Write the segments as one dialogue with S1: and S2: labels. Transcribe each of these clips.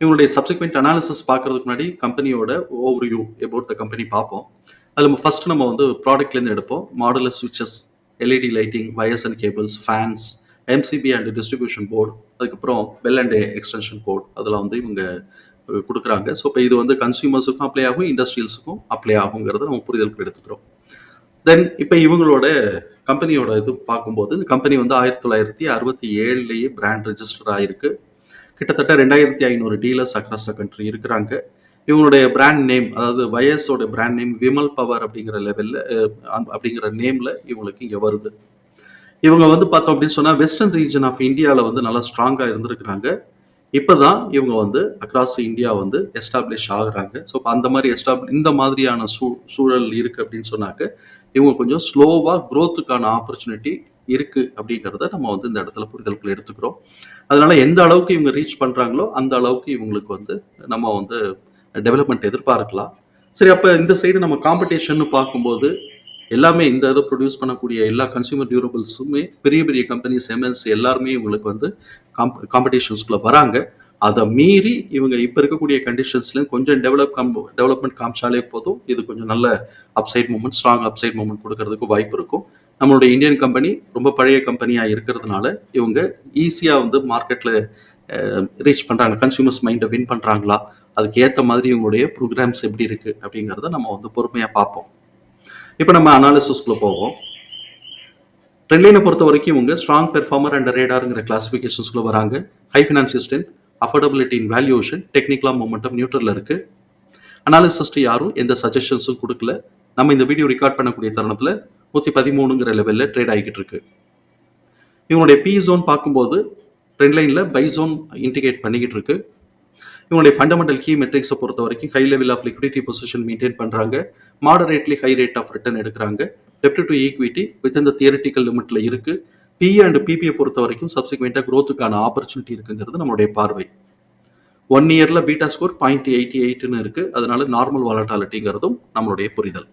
S1: இவங்களுடைய subsequent analysis பார்க்கறதுக்கு முன்னாடி கம்பெனியோட overview about the company பார்ப்போம். அதில் ஃபர்ஸ்ட் நம்ம வந்து ப்ராடக்ட்லேருந்து எடுப்போம். Modular ஸ்விட்சஸ் LED lighting wires and cables fans MCB and distribution board அதுக்கப்புறம் பெல் அண்ட் எக்ஸ்டென்ஷன் கோட் அதெல்லாம் வந்து இவங்க கொடுக்குறாங்க. ஸோ இப்போ இது வந்து கன்சியூமர்ஸுக்கும் அப்ளை ஆகும் இண்டஸ்ட்ரியல்ஸுக்கும் அப்ளை ஆகுங்கிறத நம்ம புரிதலுக்கு எடுத்துக்கிறோம். தென் இப்போ இவங்களோட கம்பெனியோட இது பார்க்கும்போது இந்த கம்பெனி வந்து ஆயிரத்தி தொள்ளாயிரத்தி அறுபத்தி ஏழுலேயே பிராண்ட் ரெஜிஸ்டர் ஆயிருக்கு. கிட்டத்தட்ட ரெண்டாயிரத்தி ஐநூறு டீலர்ஸ் அக்ராஸ் த கண்ட்ரி இருக்கிறாங்க. இவங்களுடைய பிராண்ட் நேம் அதாவது வயசோட பிராண்ட் நேம் விமல் பவர் அப்படிங்கிற லெவலில் அப்படிங்கிற நேமில் இவங்களுக்கு இங்கே வருது. இவங்க வந்து பார்த்தோம் அப்படின்னு சொன்னால் வெஸ்டர்ன் ரீஜன் ஆஃப் இந்தியாவில் வந்து நல்லா ஸ்ட்ராங்காக இருந்திருக்கிறாங்க. இப்போ தான் இவங்க வந்து அக்ராஸ் இந்தியா வந்து எஸ்டாப்ளிஷ் ஆகுறாங்க. ஸோ அந்த மாதிரி எஸ்டாப்ளி இந்த மாதிரியான சூ சூழல் இருக்குது அப்படின்னு சொன்னாக்க இவங்க கொஞ்சம் ஸ்லோவாக க்ரோத்துக்கான ஆப்பர்ச்சுனிட்டி இருக்குது அப்படிங்கிறத நம்ம வந்து இந்த இடத்துல புரிதலுக்குள்ள எடுத்துக்கிறோம். அதனால எந்த அளவுக்கு இவங்க ரீச் பண்றாங்களோ அந்த அளவுக்கு இவங்களுக்கு வந்து நம்ம வந்து டெவலப்மெண்ட் எதிர்பார்க்கலாம். சரி அப்போ இந்த சைடு நம்ம காம்படிஷன் பார்க்கும்போது எல்லாமே இந்த இதை ப்ரொடியூஸ் பண்ணக்கூடிய எல்லா கன்சியூமர் டியூரபிள்ஸுமே பெரிய பெரிய கம்பெனிஸ் எம்என்சி எல்லாருமே இவங்களுக்கு வந்து காம் காம்படிஷன்ஸ்குள்ளே வராங்க. அதை மீறி இவங்க இப்போ இருக்கக்கூடிய கண்டிஷன்ஸ்லையும் கொஞ்சம் டெவலப் கம் டெவலப்மெண்ட் காமிச்சாலே போதும். இது கொஞ்சம் நல்ல upside moment strong upside moment கொடுக்கறதுக்கு வாய்ப்பு இருக்கும். நம்மளுடைய இந்தியன் கம்பெனி ரொம்ப பழைய கம்பெனியாக இருக்கிறதுனால இவங்க ஈஸியாக வந்து மார்க்கெட்டில் ரீச் பண்ணுறாங்க கன்சியூமர்ஸ் மைண்டை வின் பண்ணுறாங்களா அதுக்கு ஏற்ற மாதிரி இவங்களுடைய ப்ரோக்ராம்ஸ் எப்படி இருக்குது அப்படிங்கிறத நம்ம வந்து பொறுமையாக பார்ப்போம். இப்போ நம்ம அனாலிசிஸ்குள்ளே போவோம். ட்ரெண்ட்லைனை பொறுத்த வரைக்கும் இவங்க ஸ்ட்ராங் பெர்ஃபார்மர் அண்ட் ரேடாருங்கிற கிளாசிஃபிகேஷன்ஸ்குள்ளே வராங்க. High financial strength affordability in valuation டெக்னிக்கலாக மொமெண்டம் நியூட்ரலில் இருக்குது அனாலிசிஸ்ட் யாரும் எந்த சஜஷன்ஸும் கொடுக்கல. நம்ம இந்த வீடியோ ரெக்கார்ட் பண்ணக்கூடிய தருணத்தில் நூற்றி பதிமூணுங்கிற லெவலில் ட்ரேட் ஆகிக்கிட்டு இருக்கு. இவங்களுடைய பி ஜோன் பார்க்கும்போது ட்ரெண்ட் லைனில் பை ஜோன் இண்டிகேட் பண்ணிக்கிட்டு இருக்கு. இவங்களுடைய ஃபண்டமெண்டல் கீ மெட்ரிக்ஸை பொறுத்த வரைக்கும் high level of liquidity position maintain பண்ணுறாங்க moderately high rate of return எடுக்கிறாங்க. டெப்ட் டு ஈக்விட்டி வித் இந்த தியரட்டிக்கல் லிமிட்டில் இருக்கு. பி அண்ட் பிபியை பொறுத்த வரைக்கும் சப்சிக்வெண்ட்டாக க்ரோத்துக்கான ஆப்பர்ச்சுனிட்டி இருக்குங்கிறது நம்மளுடைய பார்வை. ஒன் இயரில் பீட்டா ஸ்கோர் பாயிண்ட் எயிட்டி எயிட்னு இருக்குது அதனால நார்மல் வாலட்டாலிட்டிங்கிறதும் நம்மளுடைய புரிதல்.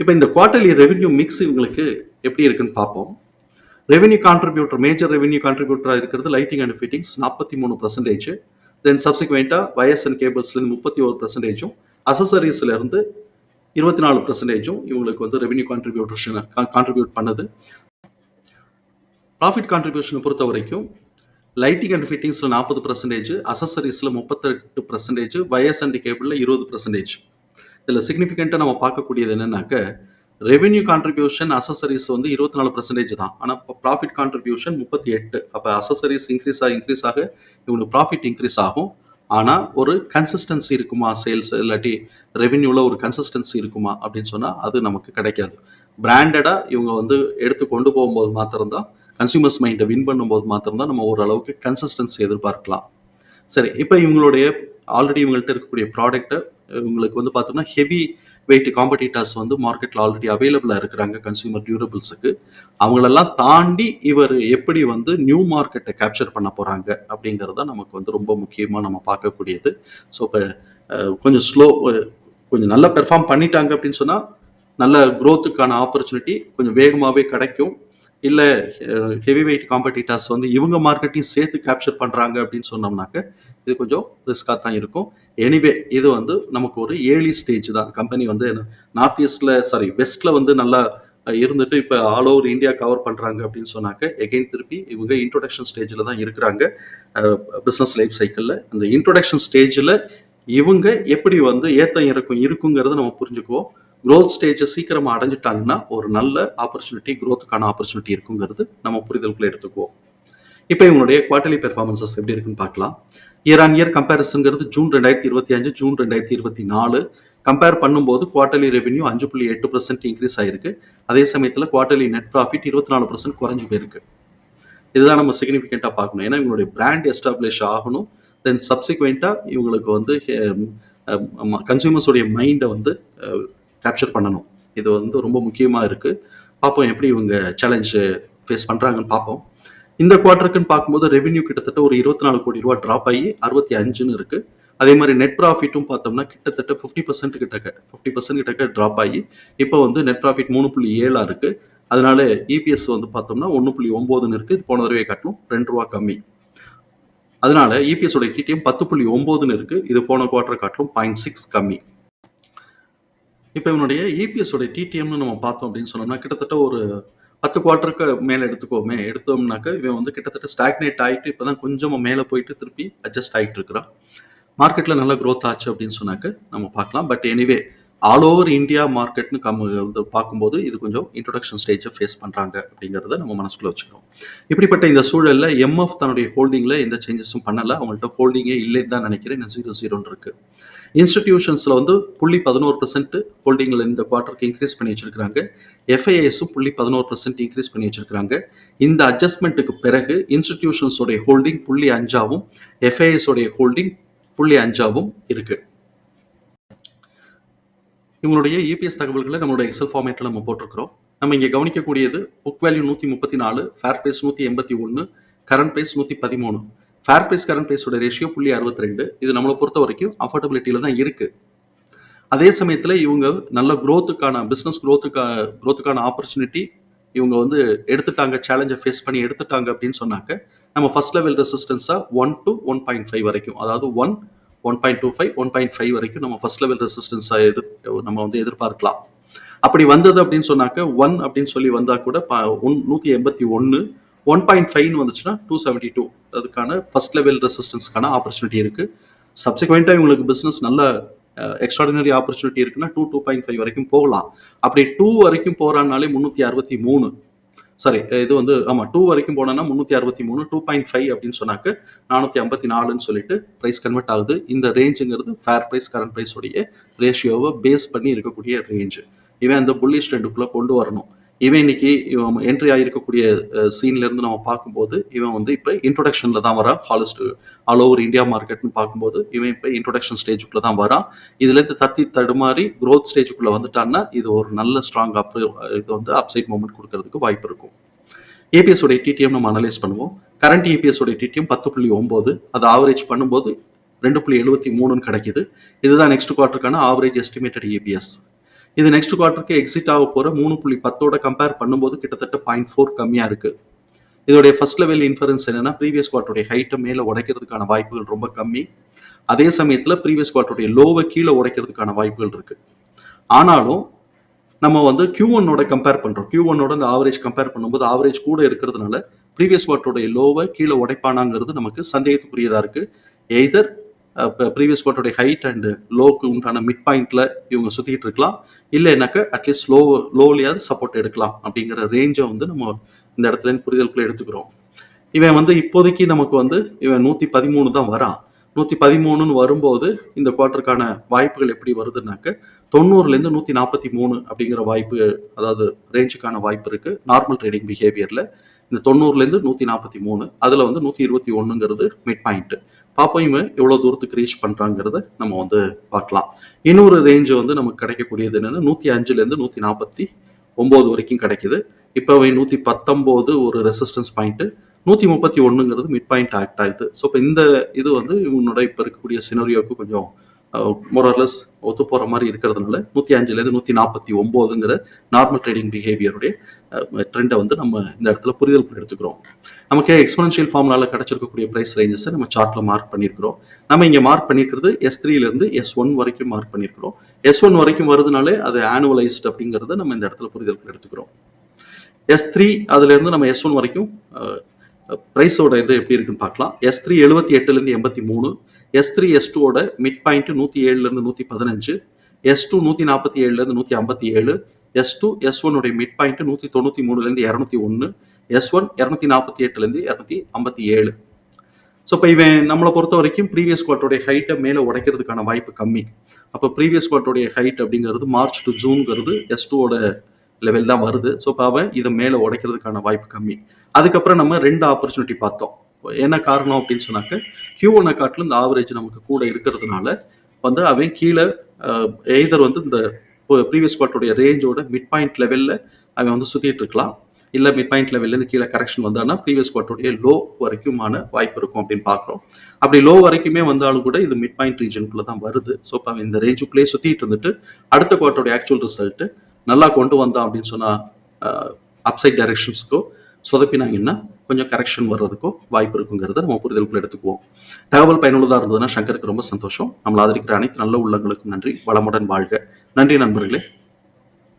S1: இப்போ இந்த குவார்டர்லி ரெவென்யூ மிக்ஸ் இவங்களுக்கு எப்படி இருக்குன்னு பார்ப்போம். ரெவென்யூ கான்ட்ரிபியூட்டர் மேஜர் ரெவென்யூ கான்ட்ரிபியூட்டராக இருக்கிறது லைட்டிங் அண்ட் ஃபிட்டிங்ஸ் நாற்பத்தி மூணு பர்சன்டேஜ் தென் சப்சிக்வெண்ட்டாக வயர்ஸ் அண்ட் கேபிள்ஸ்லேருந்து முப்பத்தி ஒரு பர்சன்டேஜும் அசசரிஸ்லேருந்து இருபத்தி நாலு பர்சன்டேஜும் இவங்களுக்கு வந்து ரெவென்யூ கான்ட்ரிபியூட்டர்ஷனை கான்ட்ரிபியூட் பண்ணுது. ப்ராஃபிட் கான்ட்ரிபியூஷனை பொறுத்த வரைக்கும் லைட்டிங் அண்ட் ஃபிட்டிங்ஸில் நாற்பது பர்சன்டேஜ் அசசரிஸில் முப்பத்தெட்டு பர்சன்டேஜ் வயர்ஸ் அண்ட் கேபிளில் இருபது பர்சன்டேஜ் இதில் சிக்னிஃபிகண்ட்டாக நம்ம பார்க்கக்கூடியது என்னன்னாக்க ரெவென்யூ கான்ட்ரிபியூஷன் அசசரிஸ் வந்து இருபத்தி நாலு பர்சன்டேஜ் தான் ஆனால் ப்ராஃபிட் கான்ட்ரிபியூஷன் முப்பத்தி எட்டு. அப்போ அசசரிஸ் இன்க்ரீஸ் ஆக இன்க்ரீஸ் ஆக இவங்களுக்கு ப்ராஃபிட் இன்க்ரீஸ் ஆகும். ஆனால் ஒரு கன்சிஸ்டன்சி இருக்குமா? சேல்ஸ் இல்லாட்டி ரெவென்யூவில் ஒரு கன்சிஸ்டன்சி இருக்குமா? அப்படின்னு சொன்னால் அது நமக்கு கிடைக்காது. பிராண்டடாக இவங்க வந்து எடுத்து கொண்டு போகும்போது மாத்திரம்தான் கன்சியூமர்ஸ் மைண்டை வின் பண்ணும்போது மாத்திரம்தான் நம்ம ஓரளவுக்கு கன்சிஸ்டன்சி எதிர்பார்க்கலாம். சரி இப்போ இவங்களுடைய ஆல்ரெடி இவங்கள்ட்ட இருக்கக்கூடிய ப்ராடக்ட்டை இவங்களுக்கு வந்து பார்த்தோம்னா ஹெவி வெயிட் காம்படிட்டர்ஸ் வந்து மார்க்கெட்டில் ஆல்ரெடி அவைலபிளாக இருக்கிறாங்க கன்சியூமர் டியூரபிள்ஸுக்கு அவங்களெல்லாம் தாண்டி இவர் எப்படி வந்து நியூ மார்க்கெட்டை கேப்சர் பண்ண போகிறாங்க அப்படிங்கிறது தான் நமக்கு வந்து ரொம்ப முக்கியமாக நம்ம பார்க்கக்கூடியது. ஸோ இப்போ கொஞ்சம் ஸ்லோ கொஞ்சம் நல்லா பெர்ஃபார்ம் பண்ணிட்டாங்க அப்படின்னு சொன்னால் நல்ல க்ரோத்துக்கான ஆப்பர்ச்சுனிட்டி கொஞ்சம் வேகமாகவே கிடைக்கும். இல்லை ஹெவி வெயிட் காம்படிட்டர்ஸ் வந்து இவங்க மார்க்கெட்டையும் சேர்த்து கேப்சர் பண்ணுறாங்க அப்படின்னு சொன்னோம்னாக்க இது கொஞ்சம் ரிஸ்காக தான் இருக்கும். எனிவே இது வந்து நமக்கு ஒரு ஏர்லி ஸ்டேஜ் தான். கம்பெனி வந்து நார்த் ஈஸ்டில் சாரி வெஸ்ட்டில் வந்து நல்லா இருந்துட்டு இப்போ ஆல் ஓவர் இந்தியா கவர் பண்ணுறாங்க அப்படின்னு சொன்னாக்க எகெயின் திருப்பி இவங்க இன்ட்ரொடக்ஷன் ஸ்டேஜில் தான் இருக்கிறாங்க. பிஸ்னஸ் லைஃப் சைக்கிளில் அந்த இன்ட்ரொடக்ஷன் ஸ்டேஜில் இவங்க எப்படி வந்து ஏத்தம் இறக்கும் இருக்குங்கிறத நம்ம புரிஞ்சுக்குவோம். க்ரோத் ஸ்டேஜை சீக்கிரமாக அடைஞ்சிட்டாங்கன்னா ஒரு நல்ல ஆப்பர்ச்சுனிட்டி க்ரோத்துக்கான ஆப்பர்ச்சுனிட்டி இருக்குங்கிறது நம்ம புரிதலுக்குள்ள எடுத்துக்குவோம். இப்போ இவங்களுடைய குவார்டர்லி பெர்ஃபார்மன்சஸ் எப்படி இருக்குன்னு பார்க்கலாம். இயர் ஆன் இயர் கம்பேரிசன்ங்கிறது ஜூன் ரெண்டாயிரத்தி இருபத்தி அஞ்சு ஜூன் ரெண்டாயிரத்தி இருபத்தி நாலு. கம்பேர் பண்ணும்போது குவார்டர்லி ரெவென்யூ அஞ்சு புள்ளி எட்டு பர்சன்ட் இன்க்ரீஸ் ஆயிருக்கு. அதே சமயத்தில் குவார்டர்லி நெட் ப்ராஃபிட் இருபத்தி நாலு பர்சன்ட் குறைஞ்சு போயிருக்கு. இதுதான் நம்ம சிக்னிஃபிகண்ட்டாக பார்க்கணும். ஏன்னா இவங்களுடைய பிராண்ட் எஸ்டாப்ளிஷ் ஆகணும். தென் சப்சிக்வெண்ட்டாக இவங்களுக்கு வந்து கன்சியூமர்ஸோடைய மைண்டை வந்து கேப்சர் பண்ணணும். இது வந்து ரொம்ப முக்கியமாக இருக்குது பார்ப்போம் எப்படி இவங்க சேலஞ்சு ஃபேஸ் பண்ணுறாங்கன்னு பார்ப்போம். இந்த குவார்டருக்குன்னு பார்க்கும்போது ரெவென்யூ கிட்டத்தட்ட ஒரு இருபத்தி நாலு கோடி ரூபா ட்ராப் ஆகி அறுபத்தி அஞ்சுன்னு இருக்கு. அதே மாதிரி நெட் ப்ராஃபிட்டும் பார்த்தோம்னா கிட்டத்தட்ட ஃபிஃப்டி பர்சன்ட் கிட்டக்க ஃபிஃப்டி பர்சன்ட் கிட்டக்க ட்ராப் ஆகி இப்போ வந்து நெட் ப்ராஃபிட் மூணு புள்ளி ஏழா இருக்கு. அதனால இபிஎஸ் வந்து பார்த்தோம்னா ஒன்று புள்ளி ஒம்போதுன்னு இருக்கு. இது போன தடவை காட்டிலும் ரெண்டு ரூபா கம்மி. அதனால இபிஎஸ் உடைய டிடிஎம் பத்து புள்ளி ஒம்போதுன்னு இருக்கு. இது போன குவார்டர் காட்டிலும் பாயிண்ட் சிக்ஸ் கம்மி. இப்போ இவனுடைய இபிஎஸ் உடைய டிடிஎம்னு நம்ம பார்த்தோம் அப்படின்னு சொன்னோம்னா கிட்டத்தட்ட ஒரு பத்து குவார்ட்டருக்கு மேலே எடுத்துக்கோமே எடுத்தோம்னாக்க இவன் வந்து கிட்டத்தட்ட ஸ்டாக்னேட் ஆகிட்டு இப்போ தான் கொஞ்சம் மேலே போயிட்டு திருப்பி அட்ஜஸ்ட் ஆகிட்டு இருக்கிறான். மார்க்கெட்டில் நல்ல க்ரோத் ஆச்சு அப்படின்னு சொன்னாக்க நம்ம பார்க்கலாம். But anyway all over India மார்க்கெட்னு come வந்து பார்க்கும்போது இது கொஞ்சம் இன்ட்ரொடக்ஷன் ஸ்டேஜை ஃபேஸ் பண்ணுறாங்க அப்படிங்கிறத நம்ம மனசுக்குள்ள வச்சுக்கிறோம். இப்படிப்பட்ட இந்த சூழலில் எம்எஃப் தன்னுடைய ஹோல்டிங்கில் எந்த சேஞ்சஸும் பண்ணலை. அவங்கள்ட்ட ஹோல்டிங்கே இல்லைன்னு தான் நினைக்கிறேன். ஜீரோ ஜீரோன்னு இருக்கு. இன்ஸ்டிடியூஷன்ஸில் வந்து புள்ளி பதினோரு பர்சன்ட் ஹோல்டிங்கில் இந்த குவார்ட்டருக்கு இன்க்ரீஸ் பண்ணி வச்சிருக்காங்க எஃப்ஐஎஸும் புள்ளி பதினோரு பர்சன்ட் இன்க்ரீஸ் பண்ணி வச்சிருக்காங்க இந்த அட்ஜஸ்ட்மெண்ட்டுக்கு பிறகு இன்ஸ்டிடியூஷன்ஸோடைய ஹோல்டிங் புள்ளி அஞ்சாவும் எஃப்ஐஎஸோடைய ஹோல்டிங் புள்ளி அஞ்சாவும் இருக்கு. இவங்களுடைய இபிஎஸ் தகவல்களை நம்மளுடைய எக்ஸல் ஃபார்மேட்டில் நம்ம போட்டிருக்கிறோம். நம்ம இங்கே கவனிக்கக்கூடியது புக் வேல்யூ நூற்றி முப்பத்தி நாலு ஃபேர் ப்ரைஸ் நூற்றி எண்பத்தி ஒன்று கரண்ட் ப்ரைஸ் நூற்றி பதிமூணு. ஃபேர் ப்ரைஸ் கரண்ட் ப்ரைஸோட ரேஷியோ புள்ளி அறுபத்தி ரெண்டு இது நம்மளை பொறுத்த வரைக்கும் அஃபோர்டபிலிட்டியில் தான் இருக்குது அதே சமயத்தில் இவங்க நல்ல க்ரோத்துக்கான பிஸ்னஸ் க்ரோத்துக்கா க்ரோத்துக்கான ஆப்பர்ச்சுனிட்டி இவங்க வந்து எடுத்துட்டாங்க சேலஞ்சை ஃபேஸ் பண்ணி எடுத்துட்டாங்க அப்படின்னு சொன்னாக்க நம்ம first level ரெசிஸ்டன்ஸாக one to one point five வரைக்கும் அதாவது one one point two five one point five வரைக்கும் நம்ம ஃபர்ஸ்ட் லெவல் ரெசிஸ்டன்ஸாக எடு நம்ம வந்து எதிர்பார்க்கலாம். அப்படி வந்தது அப்படின்னு சொன்னாக்க ஒன் அப்படின்னு சொல்லி வந்தால் கூட ஒன் நூற்றி எண்பத்தி ஒன்று ஒன் பாயிண்ட் ஃபைவ்னு வந்துச்சுன்னா டூ செவன்ட்டி டூ அதுக்கான ஃபர்ஸ்ட் லெவல் ரெசிஸ்டன்ஸ்க்கான ஆப்பர்ச்சுனிட்டி இருக்குது சப்சிக்வெண்ட்டாக இவங்களுக்கு பிஸ்னஸ் நல்ல எக்ஸ்ட்ராடினரி ஆப்பர்ச்சுனிட்டி இருக்குன்னா டூ டூ பாயிண்ட் ஃபைவ் வரைக்கும் போகலாம். அப்படி டூ வரைக்கும் போகிறான்னாலே முந்நூற்றி அறுபத்தி மூணு. சாரி இது வந்து ஆமாம் டூ வரைக்கும் போனோன்னா முந்நூற்றி அறுபத்தி மூணு டூ பாயிண்ட் ஃபைவ் அப்படின்னு சொன்னாக்க நானூற்றி ஐம்பத்தி நாலுன்னு சொல்லிட்டு ப்ரைஸ் கன்வெர்ட் ஆகுது. இந்த ரேஞ்சுங்கிறது ஃபேர் ப்ரைஸ் கரண்ட் ப்ரைஸோடைய ரேஷியோவை பேஸ் பண்ணி இருக்கக்கூடிய ரேஞ்சு இவன் அந்த புல்லிஷ் ட்ரெண்டுக்குள்ளே கொண்டு வரணும். இவன் இன்னைக்கு இவன் என்ட்ரி ஆகிருக்கக்கூடிய சீன்ல இருந்து நம்ம பார்க்கும்போது இவன் வந்து இப்போ இன்ட்ரொடக்ஷன்ல தான் வரான். ஹாலிஸ்ட் ஆல் ஓவர் இந்தியா மார்க்கெட்னு பார்க்கும்போது இவன் இப்போ இன்ட்ரொடக்ஷன் ஸ்டேஜுக்குள்ள தான் வரான். இதுலேருந்து தத்தி தடுமாறி க்ரோத் ஸ்டேஜுக்குள்ள வந்துட்டான்னா இது ஒரு நல்ல ஸ்ட்ராங் அப் இது வந்து அப்சைட் மூமெண்ட் கொடுக்கறதுக்கு வாய்ப்பு இருக்கும். ஏபிஎஸ் உடைய டிடிஎம் நம்ம அனலைஸ் பண்ணுவோம். கரண்ட் ஏபிஎஸ் உடைய டிடிஎம் பத்து புள்ளி ஒம்பது அது ஆவரேஜ் பண்ணும்போது ரெண்டு புள்ளி எழுபத்தி மூணுன்னு கிடைக்குது. இதுதான் நெக்ஸ்ட் குவார்ட்டருக்கான ஆவரேஜ் எஸ்டிமேட்டட் ஏபிஎஸ் இது நெக்ஸ்ட் குவார்ட்டருக்கு எக்ஸிட் ஆக போகிற மூணு புள்ளி பத்தோட கம்பேர் பண்ணும்போது கிட்டத்தட்ட பாயிண்ட் ஃபோர் கம்மியாக இருக்குது இதோடைய ஃபர்ஸ்ட் லெவல் இன்ஃபரன்ஸ் என்னன்னா ப்ரீவியஸ் குவார்ட்டருடைய ஹைட்டை மேலே உடைக்கிறதுக்கான வாய்ப்புகள் ரொம்ப கம்மி. அதே சமயத்தில் ப்ரீவியஸ் குவார்ட்டருடைய லோவை கீழே உடைக்கிறதுக்கான வாய்ப்புகள் இருக்குது ஆனாலும் நம்ம வந்து கியூ ஒன்னோட கம்பேர் பண்ணுறோம் கியூ ஒன்னோட அந்த ஆவரேஜ் கம்பேர் பண்ணும்போது ஆவரேஜ் கூட இருக்கிறதுனால ப்ரீவியஸ் குவார்ட்டருடைய லோவை கீழே உடைப்பானாங்கிறது நமக்கு சந்தேகத்துக்குரியதாக இருக்குது எய்தர் ப்ரீவியஸ் கோட்டோடைய ஹைட் அண்ட் லோக்கு உண்டான மிட் பாயிண்ட்ல இவங்க சுத்திட்டு இருக்கலாம். இல்லைனாக்க அட்லீஸ்ட் லோ லோலியாவது சப்போர்ட் எடுக்கலாம் அப்படிங்கிற ரேஞ்சை வந்து நம்ம இந்த இடத்துல இருந்து புரிதலுக்குள்ள எடுத்துக்கிறோம். இவன் வந்து இப்போதைக்கு நமக்கு வந்து இவன் நூத்தி பதிமூணு தான் வரான். நூத்தி பதிமூணுன்னு வரும்போது இந்த குவார்ட்டருக்கான வாய்ப்புகள் எப்படி வருதுன்னாக்க தொண்ணூறுலேருந்து நூத்தி நாற்பத்தி மூணு அப்படிங்கிற வாய்ப்பு அதாவது ரேஞ்சுக்கான வாய்ப்பு இருக்கு நார்மல் ட்ரேடிங் பிஹேவியர்ல இந்த தொண்ணூறுலேருந்து நூற்றி நாற்பத்தி மூணு அதில் வந்து நூற்றி இருபத்தி ஒன்றுங்கிறது மிட் பாயிண்ட் அப்போ இவன் எவ்வளோ தூரத்துக்கு ரீச் பண்ணுறாங்கிறத நம்ம வந்து பார்க்கலாம். இன்னொரு ரேஞ்சு வந்து நமக்கு கிடைக்கக்கூடியது என்னென்னா நூற்றி அஞ்சுலேருந்து நூற்றி நாற்பத்தி ஒம்பது வரைக்கும் கிடைக்குது. இப்போ அவன் நூற்றி பத்தொம்போது ஒரு ரெசிஸ்டன்ஸ் பாயிண்ட்டு நூற்றி முப்பத்தி ஒன்றுங்கிறது மிட் பாயிண்ட் ஆக்ட் ஆகுது. ஸோ இப்போ இந்த இது வந்து இவனோட இப்போ இருக்கக்கூடிய சினரியோக்கு கொஞ்சம் மொரர்லெஸ் ஒத்து போகிற மாதிரி இருக்கிறதுனால நூற்றி அஞ்சுலேருந்து நூற்றி நாற்பத்தி ஒம்போதுங்கிற நார்மல் ட்ரேடிங் பிஹேவியருடைய ட்ரெண்டை வந்து நம்ம இந்த இடத்துல புரிதல் எடுத்துக்கிறோம். நமக்கு எக்ஸ்போனன்ஷியல் ஃபார்முலாவில் கிடைச்சிருக்கக்கூடிய ப்ரைஸ் ரேஞ்சஸை நம்ம சார்ட்டில் மார்க் பண்ணியிருக்கிறோம் நம்ம இங்கே மார்க் பண்ணியிருக்கிறது எஸ் த்ரீலேருந்து எஸ் ஒன் வரைக்கும் மார்க் பண்ணியிருக்கிறோம் எஸ் ஒன் வரைக்கும் வருதுனாலே அது ஆனுவலைஸ்ட் அப்படிங்கிறத நம்ம இந்த இடத்துல புரிதல் எடுத்துக்கிறோம். எஸ் த்ரீ அதுலேருந்து நம்ம எஸ் ஒன் வரைக்கும் ப்ரைஸோட இது எப்படி இருக்குன்னு பார்க்கலாம். எஸ் த்ரீ எழுபத்தி எட்டுலேருந்து எண்பத்தி மூணு எஸ் த்ரீ எஸ் டூவோட மிட் பாயிண்ட் நூற்றி ஏழுலேருந்து நூற்றி பதினஞ்சு எஸ் டூ நூற்றி நாற்பத்தி ஏழுலேருந்து நூற்றி ஐம்பத்தி ஏழு எஸ் டூ எஸ் ஒன்னுடைய மிட் பாயிண்ட் நூற்றி தொண்ணூற்றி மூணுலேருந்து இரநூத்தி ஒன்று எஸ் ஒன் இரநூத்தி நாற்பத்தி எட்டுலேருந்து இரநூத்தி ஐம்பத்தி ஏழு ஸோ இப்போ இவன் நம்மளை பொறுத்த வரைக்கும் ப்ரீவியஸ் குவார்ட்டருடைய ஹைட்டை மேலே உடைக்கிறதுக்கான வாய்ப்பு கம்மி. அப்போ ப்ரீவியஸ் குவார்ட்டருடைய ஹைட் அப்படிங்கிறது மார்ச் டு ஜூன்ங்கிறது எஸ் டூவோட லெவல் தான் வருது. ஸோ இப்போ அவன் இதை மேலே உடைக்கிறதுக்கான வாய்ப்பு கம்மி. அதுக்கப்புறம் நம்ம ரெண்டு ஆப்பர்ச்சுனிட்டி பார்த்தோம். என்ன காரணம் அப்படின்னு சொன்னாக்க கியூ ஒன்னை காட்டிலும் இந்த ஆவரேஜ் நமக்கு கூட இருக்கிறதுனால வந்து அவன் கீழே எய்தர் வந்து இந்த ப்ரீவியஸ் குவார்ட்டருடைய ரேஞ்சோட மிட் பாயிண்ட் லெவலில் அவன் வந்து சுற்றிட்டு இருக்கலாம். இல்லை மிட் பாயிண்ட் லெவல்லேருந்து கீழே கரெக்ஷன் வந்தான்னா ப்ரீவியஸ் குவார்ட்டருடைய லோ வரைக்குமான வாய்ப்பு இருக்கும் அப்படின்னு பார்க்குறோம். அப்படி லோ வரைக்குமே வந்தாலும் கூட இது மிட் பாயிண்ட் ரீஜனுக்குள்ளே தான் வருது. ஸோ இப்போ இந்த ரேஞ்சுக்குள்ளேயே சுற்றிட்டு இருந்துட்டு அடுத்த குவார்ட்டருடைய ஆக்சுவல் ரிசல்ட்டு நல்லா கொண்டு வந்தோம் அப்படின்னு சொன்னால் அப்சைட் டைரக்ஷன்ஸ்க்கோ சொதப்பினாங்கன்னா கொஞ்சம் கரெக்ஷன் வர்றதுக்கோ வாய்ப்பு இருக்குங்கிறத நம்ம புரிதலுக்குள்ள எடுத்துக்குவோம். தகவல் பயனுள்ளதாக இருந்ததுன்னா சங்கருக்கு ரொம்ப சந்தோஷம். நம்மளை ஆதரிக்கிற அனைத்து நல்ல உள்ளங்களுக்கும் நன்றி. வளமுடன் வாழ்க. நன்றி நண்பர்களே.